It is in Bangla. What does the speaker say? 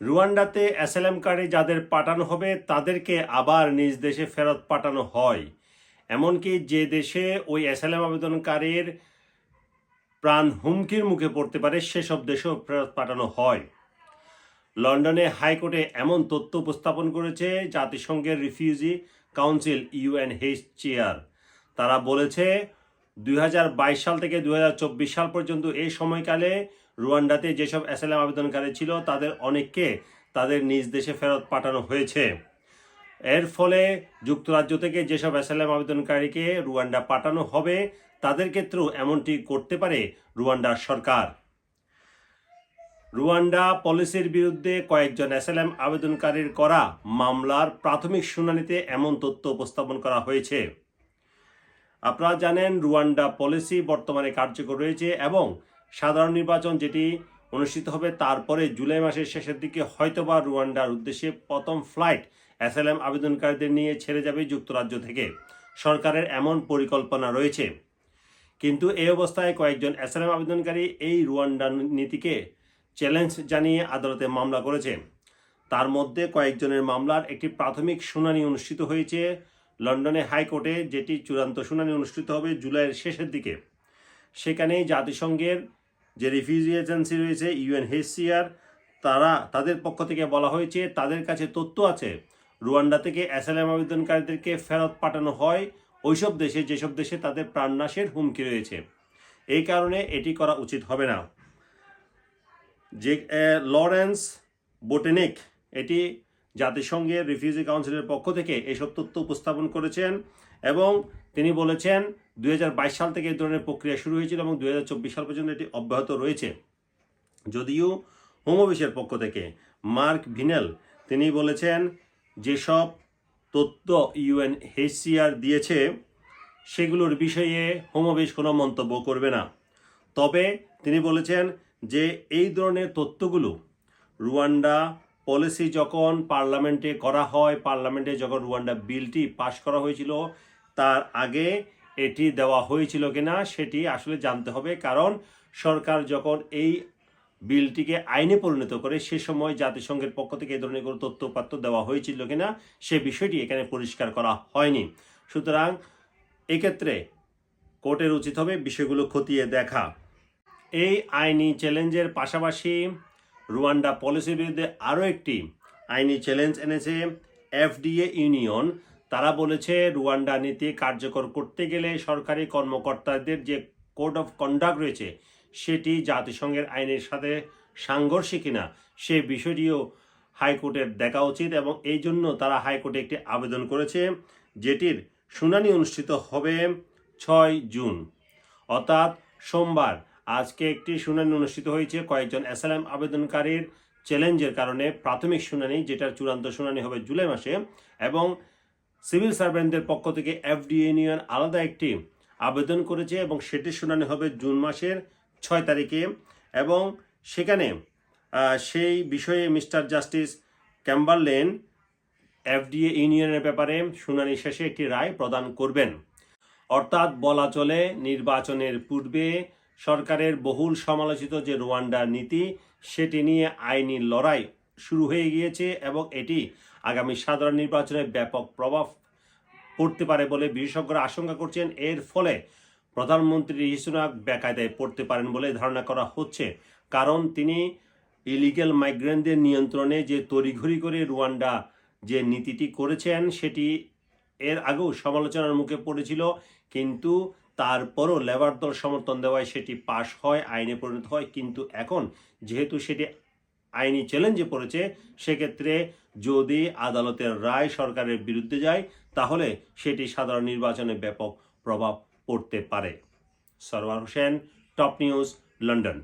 রুয়ান্ডাতে অ্যাসাইলামকারী যাদের পাঠানো হবে, তাদেরকে আবার নিজ দেশে ফেরত পাঠানো হয়। এমনকি যে দেশে ওই অ্যাসাইলাম আবেদনকারীর প্রাণ হুমকির মুখে পড়তে পারে, সেসব দেশেও ফেরত পাঠানো হয়। লন্ডনে হাইকোর্টে এমন তথ্য উপস্থাপন করেছে জাতিসংঘের রিফিউজি কাউন্সিল ইউএনএইচসিআর। তারা বলেছে দুই হাজার বাইশ সাল থেকে দুই হাজার চব্বিশ সাল পর্যন্ত এই সময়কালে রুয়ান্ডাতে যেসব অ্যাসাইলাম আবেদনকারী ছিল, তাদের অনেককে তাদের নিজ দেশে ফেরত পাঠানো হয়েছে। এর ফলে যুক্তরাজ্য থেকে যেসব অ্যাসাইলাম আবেদনকারীকে রুয়ান্ডা পাঠানো হবে, তাদের ক্ষেত্রেও এমনটি করতে পারে রুয়ান্ডার সরকার। রুয়ান্ডা পলিসির বিরুদ্ধে কয়েকজন অ্যাসাইলাম আবেদনকারীর করা মামলার প্রাথমিক শুনানিতে এমন তথ্য উপস্থাপন করা হয়েছে। আপনারা জানেন রুয়ান্ডা পলিসি বর্তমানে কার্যকর রয়েছে এবং সাধারণ নির্বাচন যেটি অনুষ্ঠিত হবে তারপরে জুলাই মাসের শেষের দিকে হয়তোবা রুয়ান্ডার উদ্দেশ্যে প্রথম ফ্লাইট অ্যাসাইলাম আবেদনকারীদের নিয়ে ছেড়ে যাবে যুক্তরাজ্য থেকে। সরকারের এমন পরিকল্পনা রয়েছে। কিন্তু এই অবস্থায় কয়েকজন অ্যাসাইলাম আবেদনকারী এই রুয়ান্ডা নীতিকে চ্যালেঞ্জ জানিয়ে আদালতে মামলা করেছে। তার মধ্যে কয়েকজনের মামলার একটি প্রাথমিক শুনানি অনুষ্ঠিত হয়েছে লন্ডনে হাইকোর্টে যেটি চূড়ান্ত শুনানি অনুষ্ঠিত হবে জুলাইয়ের শেষের দিকে। সেখানে জাতিসংঘের যে রিফিউজি এজেন্সি রয়েছে ইউএনএইচসিআর তারা তাদের পক্ষ থেকে বলা হয়েছে, তাদের কাছে তথ্য আছে, রুয়ান্ডা থেকে অ্যাসাইলাম আবেদনকারীদেরকে ফেরত পাঠানো হয়। ওইসব দেশে, যেসব দেশে তাদের প্রাণনাশের হুমকি রয়েছে। এই কারণে এটি করা উচিত হবে না। যে লরেন্স বোটেনিক, এটি জাতিসংঘের রিফিউজি কাউন্সিলের পক্ষ থেকে এসব তথ্য উপস্থাপন করেছেন এবং তিনি বলেছেন, দুই হাজার বাইশ সাল থেকে এই ধরনের প্রক্রিয়া শুরু হয়েছিল এবং দু হাজার চব্বিশ সাল পর্যন্ত এটি অব্যাহত রয়েছে। যদিও হোম অফিসের পক্ষ থেকে মার্ক ভিনেল, তিনি বলেছেন, যেসব তথ্য ইউএন হেসিআর দিয়েছে, সেগুলোর বিষয়ে হোম অফিস কোনো মন্তব্য করবে না। তবে তিনি বলেছেন যে এই ধরনের তথ্যগুলো রুয়ান্ডা পলিসি যখন পার্লামেন্টে করা হয়, পার্লামেন্টে যখন রুয়ান্ডা বিলটি পাশ করা হয়েছিল, তার আগে এটি দেওয়া হয়েছিল কিনা সেটি আসলে জানতে হবে। কারণ সরকার যখন এই বিলটিকে আইনে পরিণত করে, সে সময় জাতিসংঘের পক্ষ থেকে এই ধরনের কোনো তথ্যপাত্র দেওয়া হয়েছিল কিনা সে বিষয়টি এখানে পরিষ্কার করা হয়নি। সুতরাং এক্ষেত্রে কোর্টের উচিত হবে বিষয়গুলো খতিয়ে দেখা। এই আইনি চ্যালেঞ্জের পাশাপাশি রুয়ান্ডা পলিসির বিরুদ্ধে আরও একটি আইনি চ্যালেঞ্জ এনেছে এফডিএ ইউনিয়ন। তারা বলেছে, রুয়ান্ডা নীতি কার্যকর করতে গেলে সরকারি কর্মকর্তাদের যে কোড অফ কন্ডাক্ট রয়েছে, সেটি জাতিসংঘের আইনের সাথে সাংঘর্ষিক কিনা, সে বিষয়টিও হাইকোর্টের দেখা উচিত এবং এই জন্য তারা হাইকোর্টে একটি আবেদন করেছে, যেটির শুনানি অনুষ্ঠিত হবে ছয় জুন। অর্থাৎ সোমবার আজকে একটি শুনানি অনুষ্ঠিত হয়েছে। কয়েকজন অ্যাসালাম আবেদনকারীর চ্যালেঞ্জের কারণে প্রাথমিক শুনানি, যেটার চূড়ান্ত শুনানি হবে জুলাই মাসে, এবং সিভিল সার্ভেন্টদের পক্ষ থেকে এফডিএ ইউনিয়ন আলাদা একটি আবেদন করেছে, এবং সেটির শুনানি হবে জুন মাসের ছয় তারিখে, এবং সেখানে সেই বিষয়ে মিস্টার জাস্টিস ক্যাম্বারলেন এফডিএ ইউনিয়নের ব্যাপারে শুনানি শেষে একটি রায় প্রদান করবেন। অর্থাৎ বলা চলে, নির্বাচনের পূর্বে সরকারের বহুল সমালোচিত যে রুয়ান্ডার নীতি, সেটি নিয়ে আইনি লড়াই শুরু হয়ে গিয়েছে এবং এটি আগামী সাধারণ নির্বাচনে ব্যাপক প্রভাব পড়তে পারে বলে বিশেষজ্ঞরা আশঙ্কা করছেন। এর ফলে প্রধানমন্ত্রী ঋষি সুনাক বেকায়দায় পড়তে পারেন বলে ধারণা করা হচ্ছে। কারণ তিনি ইলিগেল মাইগ্রেন্টদের নিয়ন্ত্রণে যে তড়িঘড়ি করে রুয়ান্ডা যে নীতিটি করেছেন, সেটি এর আগেও সমালোচনার মুখে পড়েছিল। কিন্তু তারপরও লেবার দল সমর্থন দেওয়ায় সেটি পাশ হয়, আইনে পরিণত হয়। কিন্তু এখন যেহেতু সেটি আইনি চ্যালেঞ্জে পড়েছে, সেক্ষেত্রে যদি আদালতের রায় সরকারের বিরুদ্ধে যায়, তাহলে সেটি সাধারণ নির্বাচনে ব্যাপক প্রভাব পড়তে পারে। Sarwar Hossain, top news, London.